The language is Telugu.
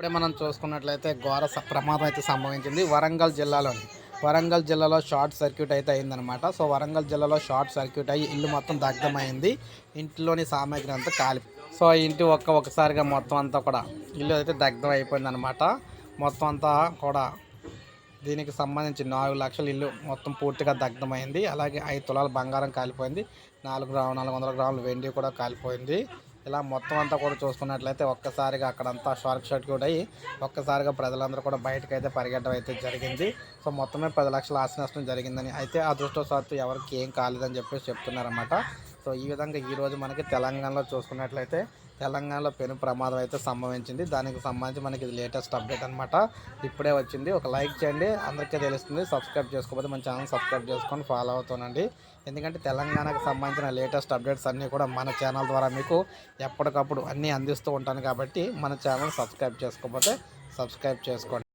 ఇప్పుడే మనం చూసుకున్నట్లయితే ఘోర స- ప్రమాదం అయితే సంభవించింది వరంగల్ జిల్లాలోని. వరంగల్ జిల్లాలో షార్ట్ సర్క్యూట్ అయితే అయిందనమాట సో వరంగల్ జిల్లాలో షార్ట్ సర్క్యూట్ అయ్యి ఇల్లు మొత్తం దగ్ధమైంది. ఇంట్లోని సామాగ్రి అంతా కాలి సో ఇంటి ఒక్క ఒకసారిగా మొత్తం అంతా కూడా ఇల్లు అయితే దగ్ధం అయిపోయిందనమాట మొత్తం అంతా కూడా దీనికి సంబంధించి నాలుగు లక్షల ఇల్లు మొత్తం పూర్తిగా దగ్ధమైంది. అలాగే ఐదు తులాల బంగారం కాలిపోయింది. నాలుగు గ్రాములు నాలుగు వందల గ్రాములు వెండి కూడా కాలిపోయింది. ఇలా మొత్తం అంతా కూడా చూసుకున్నట్లయితే ఒక్కసారిగా అక్కడంతా షార్ట్ సర్క్యూట్ అయ్యి ఒక్కసారిగా ప్రజలందరూ కూడా బయటకు అయితే పరిగెట్టడం అయితే జరిగింది. సో మొత్తమే పది లక్షల ఆస్తి నష్టం జరిగిందని అయితే అదృష్టవశాత్తు ఎవరికి ఏం కాలేదని చెప్పేసి చెప్తున్నారన్నమాట. సో ఈ విధంగా ఈరోజు మనకి తెలంగాణలో చూసుకున్నట్లయితే తెలంగాణలో పెను ప్రమాదం అయితే సంభవించింది. దానికి సంబంధించి మనకి ఇది లేటెస్ట్ అప్డేట్ అనమాట ఇప్పుడే వచ్చింది. ఒక లైక్ చేయండి. అందరికీ తెలుస్తుంది. సబ్స్క్రైబ్ చేసుకోకపోతే మన ఛానల్ సబ్స్క్రైబ్ చేసుకొని ఫాలో అవుతానండి. ఎందుకంటే తెలంగాణకు సంబంధించిన లేటెస్ట్ అప్డేట్స్ అన్నీ కూడా మన ఛానల్ ద్వారా మీకు ఎప్పటికప్పుడు అన్నీ అందిస్తూ ఉంటాను కాబట్టి మన ఛానల్ సబ్స్క్రైబ్ చేసుకోకపోతే సబ్స్క్రైబ్ చేసుకోండి.